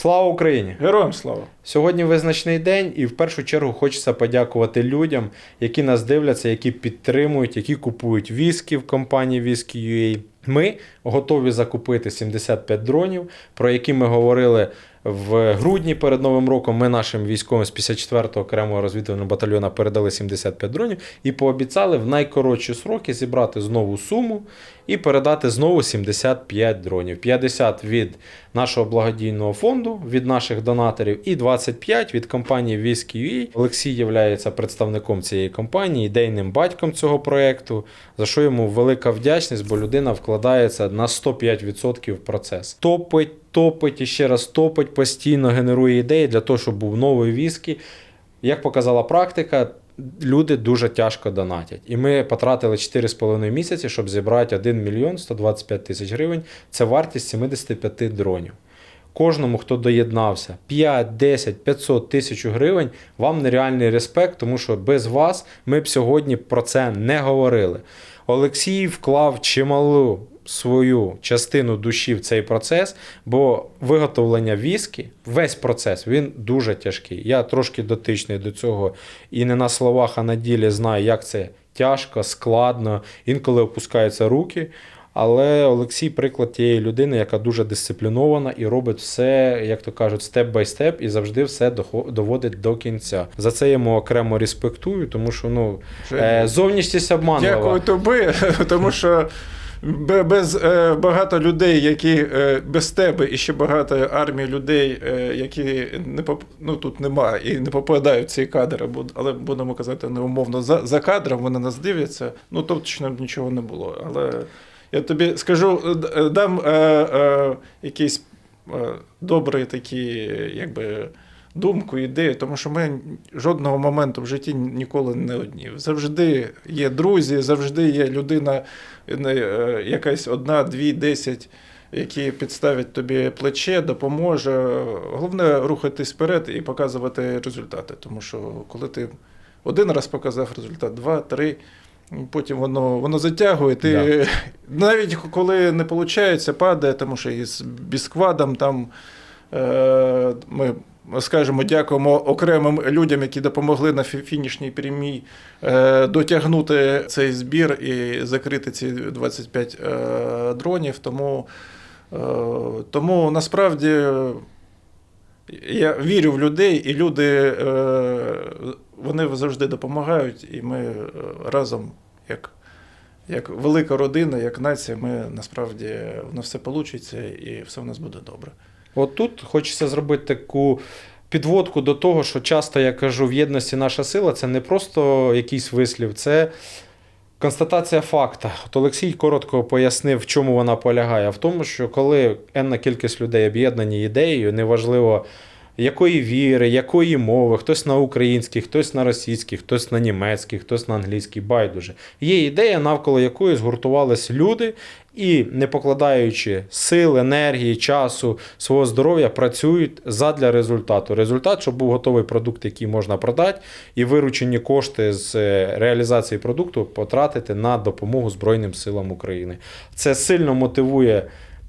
Слава Україні! Героям слава! Сьогодні визначний день, і в першу чергу хочеться подякувати людям, які нас дивляться, які підтримують, які купують віскі в компанії Whisky.ua. Ми готові закупити 75 дронів, про які ми говорили в грудні перед Новим роком. Ми нашим військовим з 54-го окремого розвідувального батальйону передали 75 дронів і пообіцяли в найкоротші сроки зібрати знову суму і передати знову 75 дронів. 50 від нашого благодійного фонду, від наших донаторів, і 25 від компанії Whisky.ua. Олексій є представником цієї компанії, ідейним батьком цього проекту, за що йому велика вдячність, бо людина вкладається на 105% в процес. Топить, топить і ще раз топить, постійно генерує ідеї для того, щоб був новий віскі. Як показала практика, люди дуже тяжко донатять. І ми потратили 4,5 місяці, щоб зібрати 1 мільйон 125 тисяч гривень. Це вартість 75 дронів. Кожному, хто доєднався, 5, 10, 500 тисяч гривень, вам нереальний респект, тому що без вас ми б сьогодні про це не говорили. Олексій вклав чималу свою частину душі в цей процес, бо виготовлення віскі, весь процес, він дуже тяжкий. Я трошки дотичний до цього і не на словах, а на ділі знаю, як це тяжко, складно, інколи опускаються руки. Але Олексій приклад тієї людини, яка дуже дисциплінована і робить все, як то кажуть, степ бай степ, і завжди все доводить до кінця. За це йому окремо респектую, тому що ну е, зовнішність обманлива. Дякую тобі, тому що без е, багато людей, які е, без тебе, і ще багато армії людей, е, які не поп... ну, тут немає і не попадають в ці кадри, але будемо казати неумовно, за, за кадром вони нас дивляться, ну точно б нічого не було. Але я тобі скажу, е, е, дам е, е, якийсь е, добрий такі, якби. Думку, ідею, тому що ми жодного моменту в житті ніколи не одні. Завжди є друзі, завжди є людина, е, якась одна, дві, десять, які підставять тобі плече, допоможе. Головне рухатись вперед і показувати результати. Тому що коли ти один раз показав результат, два, три. Потім воно воно затягує. Ти навіть коли не виходить, падає, тому що із бісквадом там е, ми скажімо, дякуємо окремим людям, які допомогли на фінішній прямій е, дотягнути цей збір і закрити ці 25 е, дронів. Тому, е, тому насправді я вірю в людей, і люди е, вони завжди допомагають, і ми е, разом, як, як велика родина, як нація, ми насправді воно все вийде і все в нас буде добре. От тут хочеться зробити таку підводку до того, що часто я кажу, в єдності наша сила це не просто якийсь вислів, це констатація факта. От Олексій коротко пояснив, в чому вона полягає. В тому, що коли енна кількість людей об'єднані ідеєю, неважливо. Якої віри, якої мови, хтось на українській, хтось на російській, хтось на німецькій, хтось на англійській, байдуже. Є ідея, навколо якої згуртувались люди і, не покладаючи сил, енергії, часу, свого здоров'я, працюють задля результату. Результат, щоб був готовий продукт, який можна продати, і виручені кошти з е, реалізації продукту потратити на допомогу Збройним силам України. Це сильно мотивує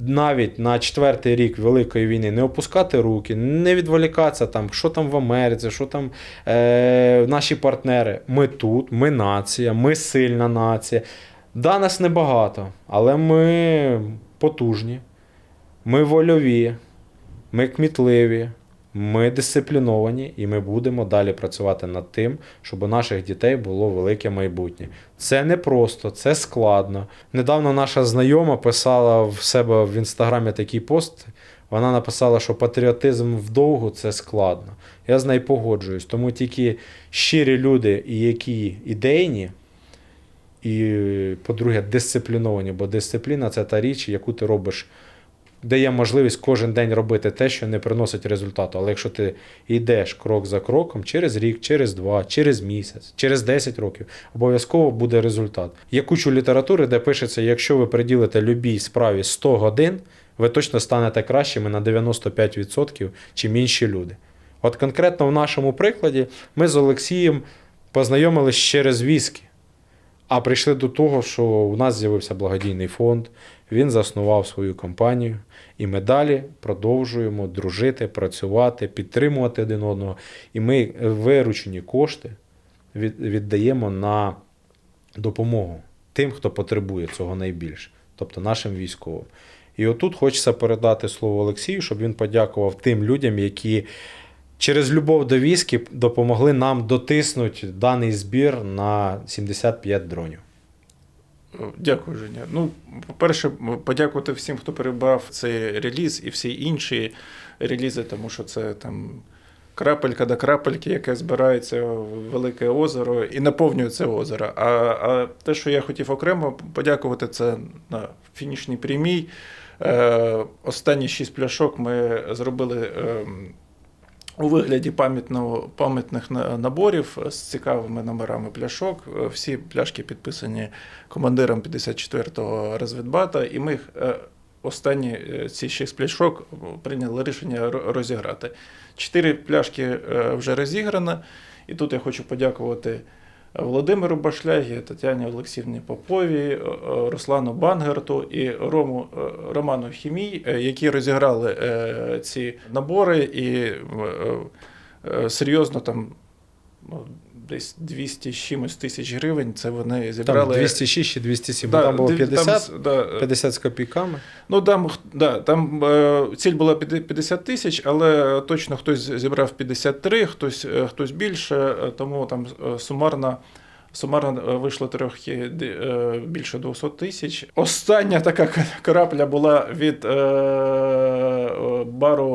навіть на четвертий рік Великої війни не опускати руки, не відволікатися там, що там в Америці, що там е, наші партнери. Ми тут, ми нація, ми сильна нація. Да, нас небагато, але ми потужні, ми вольові, ми кмітливі, ми дисципліновані, і ми будемо далі працювати над тим, щоб у наших дітей було велике майбутнє. Це не просто, це складно. Недавно наша знайома писала в себе в інстаграмі такий пост. Вона написала, що патріотизм вдовгу це складно. Я з нею погоджуюсь. Тому тільки щирі люди, які ідейні, і, по-друге, дисципліновані, бо дисципліна це та річ, яку ти робиш, дає можливість кожен день робити те, що не приносить результату. Але якщо ти йдеш крок за кроком, через рік, через два, через місяць, через 10 років, обов'язково буде результат. Є кучу літератури, де пишеться, якщо ви приділите любій справі 100 годин, ви точно станете кращими на 95%, чим інші люди. От конкретно в нашому прикладі ми з Олексієм познайомились через віскі. А прийшли до того, що у нас з'явився благодійний фонд, він заснував свою компанію. І ми далі продовжуємо дружити, працювати, підтримувати один одного. І ми виручені кошти віддаємо на допомогу тим, хто потребує цього найбільше, тобто нашим військовим. І отут хочеться передати слово Олексію, щоб він подякував тим людям, які через любов до військи допомогли нам дотиснути даний збір на 75 дронів. Дякую, Женя. Ну, по-перше, подякувати всім, хто перебрав цей реліз і всі інші релізи, тому що це там крапелька до крапельки, яке збирається в велике озеро і наповнює це озеро. А, а те, що я хотів окремо подякувати, це на фінішній прямій. Е, останні шість пляшок ми зробили. Е, у вигляді пам'ятного, пам'ятних наборів з цікавими номерами пляшок. Е, Всі пляшки підписані командиром 54-го розвідбата, і ми їх, е, останні е, ці шість пляшок прийняли рішення розіграти. Чотири пляшки е, вже розіграно, і тут я хочу подякувати Володимиру Башлягі, Тетяні Олексіївні Попові, е, е, Руслану Бангерту і Рому, е, Роману Хімій, які розіграли ці набори і серйозно там ну, десь 200 з чимось тисяч гривень. Це вони Там зібрали. 206 чи 207, Да, там було 50, с- да, е, 50 з копійками. Ну там, да, там е, ціль була 50 тисяч, але точно хтось зібрав 53, хтось, е, хтось більше, е, тому там сумарно. Сумарно вийшло трохи більше 200 тисяч. Остання така крапля була від бару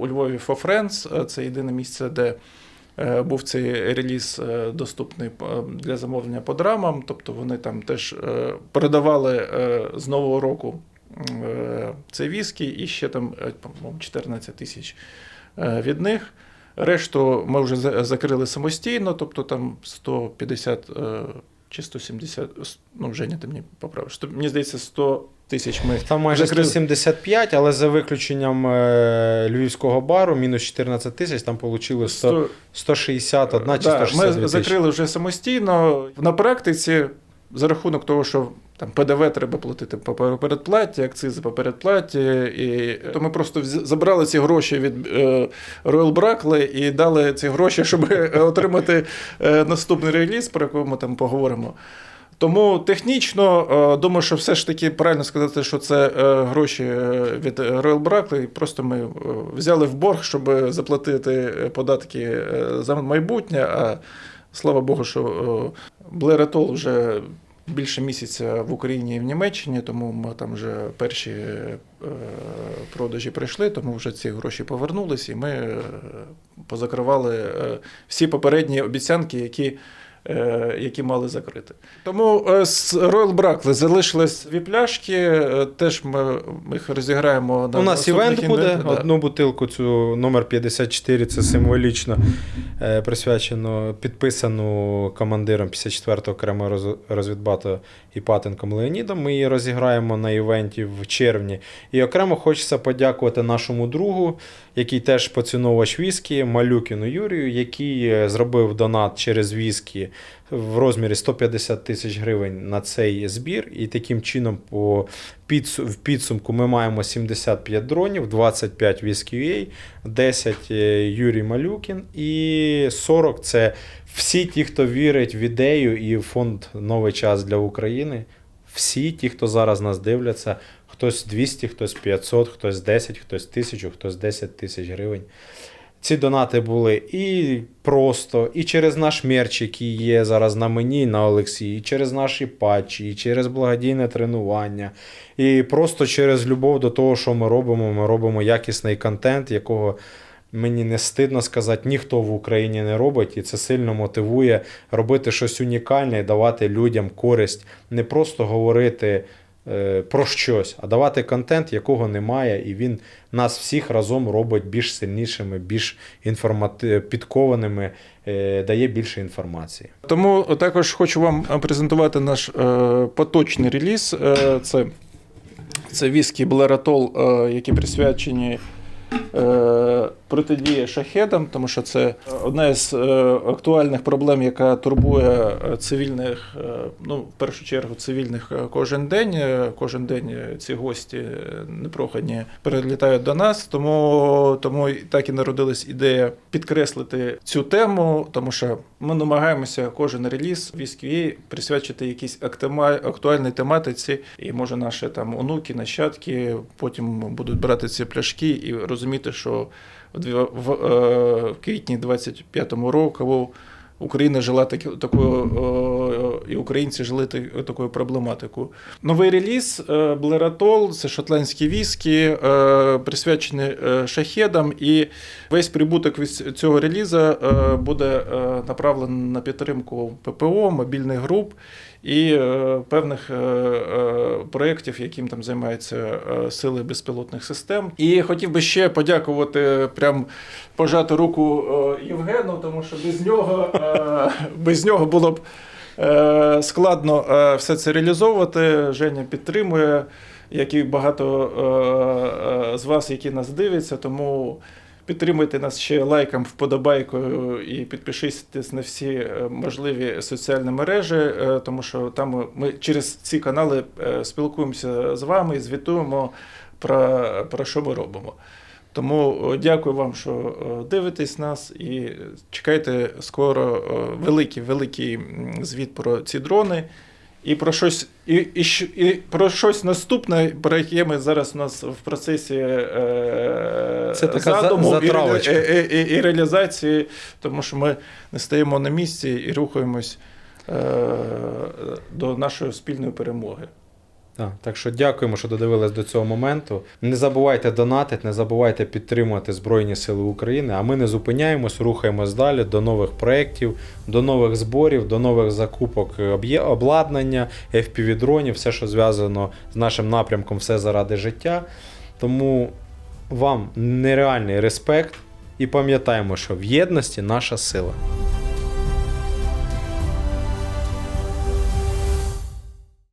у Львові For Friends. Це єдине місце, де був цей реліз е, доступний е, для замовлення по драмам. Тобто вони там теж е, передавали е, з нового року цей це віскі, і ще там, е, 14 тисяч е, від них. Решту ми вже закрили самостійно, тобто там 150 е, чи 170, с- ну, Женя, ти мені поправиш. Мені здається, 100 тисяч ми Там майже закрили. 175, але за виключенням е, львівського бару, мінус 14 тисяч, там вийшло 100, 100 161 чи Да, 162 Ми закрили вже самостійно. На практиці, за рахунок того, що там ПДВ треба платити по передплаті, акцизи по передплаті. І, то ми просто забрали ці гроші від е, Royal Brackley і дали ці гроші, щоб е, отримати е, наступний реліз, про який ми там поговоримо. Тому технічно е, думаю, що все ж таки правильно сказати, що це е, гроші е, від Royal Brackley. Просто ми е, взяли в борг, щоб заплатити е, податки е, за майбутнє. А слава Богу, що Блеретол вже більше місяця в Україні і в Німеччині, тому ми там вже перші е, продажі прийшли, тому вже ці гроші повернулись, і ми е, позакривали е, всі попередні обіцянки, які які мали закрити. Тому е, з Royal Brackley залишились дві пляшки. е, Теж ми, ми їх розіграємо на У нас івент буде. да. Одну бутилку, цю номер 54, це символічно е, присвячено підписану командиром 54-го окремого роз- розвідбату Іпатенком Леонідом. Ми її розіграємо на івенті в червні. І окремо хочеться подякувати нашому другу, який теж поціновувач віскі, Малюкіну Юрію, який е, зробив донат через віскі в розмірі 150 тисяч гривень на цей збір. І таким чином, по підсу- в підсумку, ми маємо 75 дронів, 25 VSQA, 10 е, Юрій Малюкін і 40 це всі ті, хто вірить в ідею і в фонд Новий час для України. Всі ті, хто зараз нас дивляться, хтось 200, хтось 500, хтось 10, хтось 1000, хтось 10 тисяч гривень. Ці донати були і просто, і через наш мерч, який є зараз на мені, і на Олексії, і через наші патчі, і через благодійне тренування, і просто через любов до того, що ми робимо. Ми робимо якісний контент, якого мені не стидно сказати, ніхто в Україні не робить, і це сильно мотивує робити щось унікальне і давати людям користь, не просто говорити про щось, а давати контент, якого немає, і він нас всіх разом робить більш сильнішими, більш інформати... підкованими, е, дає більше інформації. Тому також хочу вам е, презентувати наш е, поточний реліз. Е, це, це віскі Блератол, е, які присвячені е, протидія шахедам, тому що це одна з е, актуальних проблем, яка турбує е, цивільних, е, ну, в першу чергу, цивільних е, кожен день. Е, Кожен день е, ці гості е, непрохані перелітають до нас. Тому, тому так і народилась ідея підкреслити цю тему, тому що ми намагаємося кожен реліз військові присвячити якійсь актуальній тематиці, і може наші там онуки, нащадки потім будуть брати ці пляшки і розуміти, що в, дві- в, е, в квітні 25-му року Україна жила такою, е, і українці жили та- такою проблематикою. Новий реліз е, Блератол це шотландські віскі, присвячений е, шахедам, і весь прибуток від цього релізу буде направлений на підтримку ППО, мобільних груп і е, певних е, е, проєктів, яким там займаються сили безпілотних систем. І хотів би ще подякувати прям пожати руку Євгену, тому що без нього, без нього було б складно все це реалізовувати. Женя підтримує, як і багато з вас, які нас дивляться, тому. Підтримуйте нас ще лайком, вподобайкою і підпишіться на всі е, можливі соціальні мережі, е, тому що там ми- через ці канали е, спілкуємося з вами і звітуємо про, про що ми робимо. Тому е, дякую вам, що е, дивитесь нас і чекайте скоро е, великий великий звіт про ці дрони. І про щось, і, і, і про щось наступне, про яке ми зараз у нас в процесі е, Це така за- задуму і, і, і, і реалізації, тому що ми не стоїмо на місці і рухаємось е, до нашої спільної перемоги. Так, так що дякуємо, що додивились до цього моменту. Не забувайте донатити, не забувайте підтримувати Збройні Сили України. А ми не зупиняємось, рухаємось далі до нових проєктів, до нових зборів, до нових закупок обладнання, FPV-дронів, все, що зв'язано з нашим напрямком, все заради життя. Тому вам нереальний респект і пам'ятаємо, що в єдності наша сила.